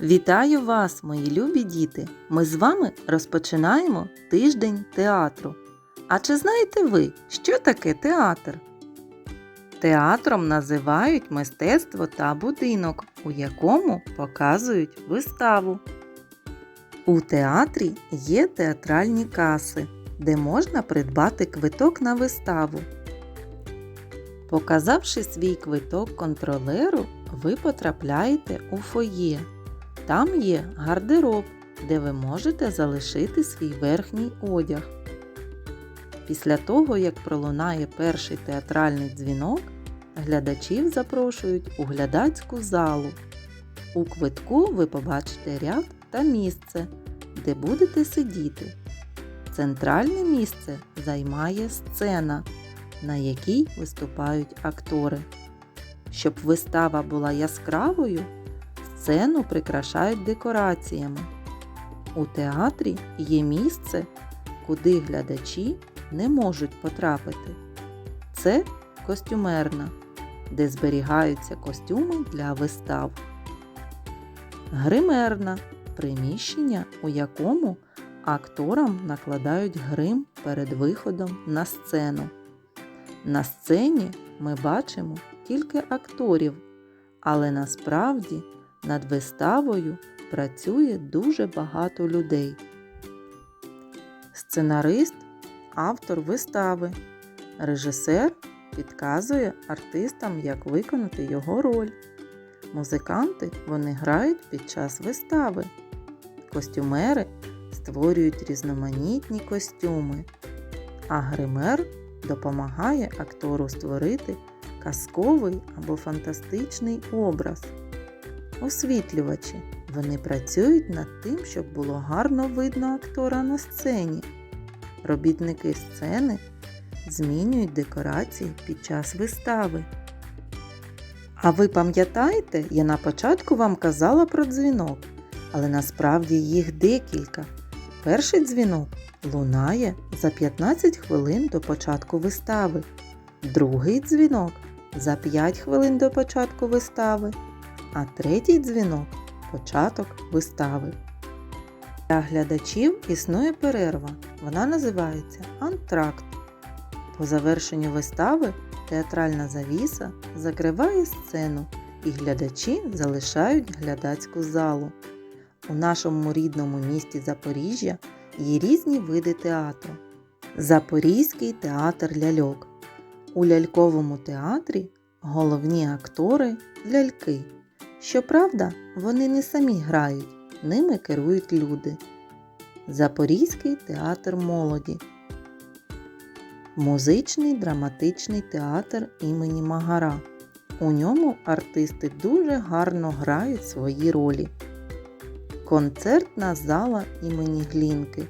Вітаю вас, мої любі діти! Ми з вами розпочинаємо тиждень театру. А чи знаєте ви, що таке театр? Театром називають мистецтво та будинок, у якому показують виставу. У театрі є театральні каси, де можна придбати квиток на виставу. Показавши свій квиток контролеру, ви потрапляєте у фоє. Там є гардероб, де ви можете залишити свій верхній одяг. Після того, як пролунає перший театральний дзвінок, глядачів запрошують у глядацьку залу. У квитку ви побачите ряд та місце, де будете сидіти. Центральне місце займає сцена, на якій виступають актори. Щоб вистава була яскравою, сцену прикрашають декораціями. У театрі є місце, куди глядачі не можуть потрапити. Це костюмерна, де зберігаються костюми для вистав. Гримерна приміщення, у якому акторам накладають грим перед виходом на сцену. На сцені ми бачимо тільки акторів, але насправді над виставою працює дуже багато людей. Сценарист автор вистави. Режисер підказує артистам, як виконати його роль. Музиканти вони грають під час вистави. Костюмери створюють різноманітні костюми, а гример допомагає актору створити казковий або фантастичний образ. Освітлювачі вони працюють над тим, щоб було гарно видно актора на сцені. Робітники сцени змінюють декорації під час вистави. А ви пам'ятаєте, я на початку вам казала про дзвінок, але насправді їх декілька. Перший дзвінок лунає за 15 хвилин до початку вистави, другий дзвінок за 5 хвилин до початку вистави, а третій дзвінок початок вистави. Для глядачів існує перерва. Вона називається антракт. По завершенню вистави театральна завіса закриває сцену і глядачі залишають глядацьку залу. У нашому рідному місті Запоріжжя є різні види театру. Запорізький театр ляльок. У ляльковому театрі головні актори ляльки. Щоправда, вони не самі грають, ними керують люди. Запорізький театр молоді. Музичний драматичний театр імені Магара. У ньому артисти дуже гарно грають свої ролі. Концертна зала імені Глінки,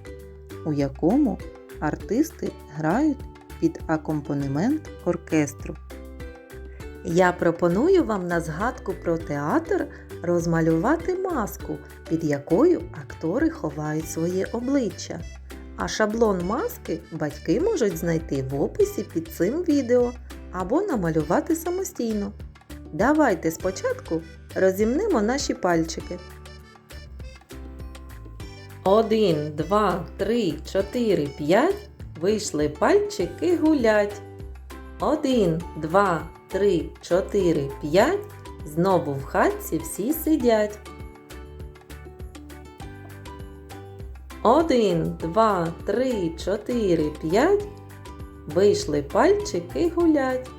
у якому артисти грають під акомпанемент оркестру. Я пропоную вам на згадку про театр розмалювати маску, під якою актори ховають своє обличчя. А шаблон маски батьки можуть знайти в описі під цим відео або намалювати самостійно. Давайте спочатку розімнемо наші пальчики. Один, два, три, чотири, п'ять. Вийшли пальчики гулять. Один, два, три, чотири, п'ять. Знову в хатці всі сидять. Один, два, три, чотири, п'ять. Вийшли пальчики гулять.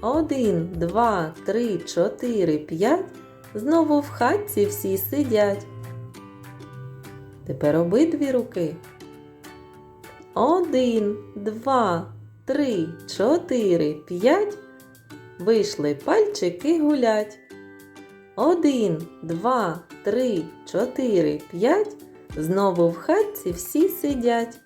Один, два, три, чотири, п'ять. Знову в хатці всі сидять. Тепер обидві руки. Один, два, три, чотири, п'ять. Вийшли пальчики гулять. Один, два, три, чотири, п'ять. Знову в хатці всі сидять.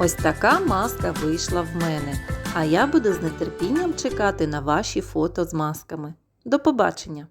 Ось така маска вийшла в мене, а я буду з нетерпінням чекати на ваші фото з масками. До побачення!